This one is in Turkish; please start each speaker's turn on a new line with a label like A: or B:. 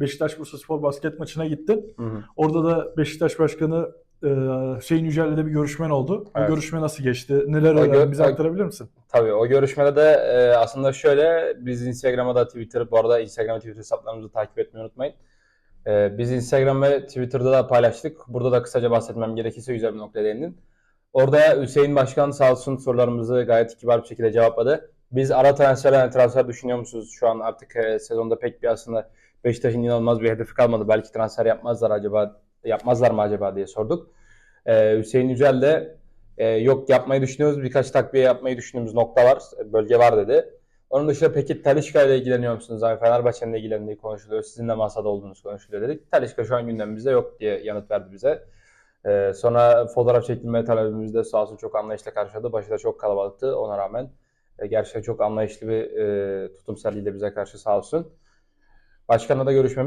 A: Beşiktaş Bursaspor basket maçına gittin.
B: Hı hı.
A: Orada da Beşiktaş Başkanı e, Hüseyin Yücel'le de bir görüşmen oldu.
B: Evet.
A: görüşme nasıl geçti? Neler
B: O
A: öğrendin? Bize
B: o-
A: aktarabilir misin?
B: Tabii o görüşmede de e, aslında şöyle biz Instagram'a da Twitter bu arada Instagram ve Twitter hesaplarımızı takip etmeyi unutmayın. E, biz Instagram ve Twitter'da da paylaştık. Burada da kısaca bahsetmem gerekirse güzel bir noktaya değindin. Orada Hüseyin Başkan sağ olsun sorularımızı gayet kibar bir şekilde cevapladı. Biz ara transfer, yani transfer düşünüyor musunuz? Şu an artık e, sezonda pek bir aslında Beşiktaş'ın inanılmaz bir hedefi kalmadı. Belki transfer yapmazlar acaba yapmazlar mı acaba diye sorduk. E, Hüseyin Yücel de e, yok yapmayı düşünüyoruz. Birkaç takviye yapmayı düşündüğümüz nokta var. Bölge var dedi. Onun dışında peki Talişka ile ilgileniyor musunuz? Yani Fenerbahçe'nin ilgilendiği konuşuluyor. Sizin de masada olduğunuz konuşuluyor dedik. Talişka şu an gündemimizde yok diye yanıt verdi bize. E, sonra fotoğraf çekilme talebimizde sağ olsun çok anlayışla karşıladı. Başı da çok kalabalıktı ona rağmen. E, gerçekten çok anlayışlı bir e, tutum sergiledi bize karşı sağ olsun. Başkanla da görüşmemiz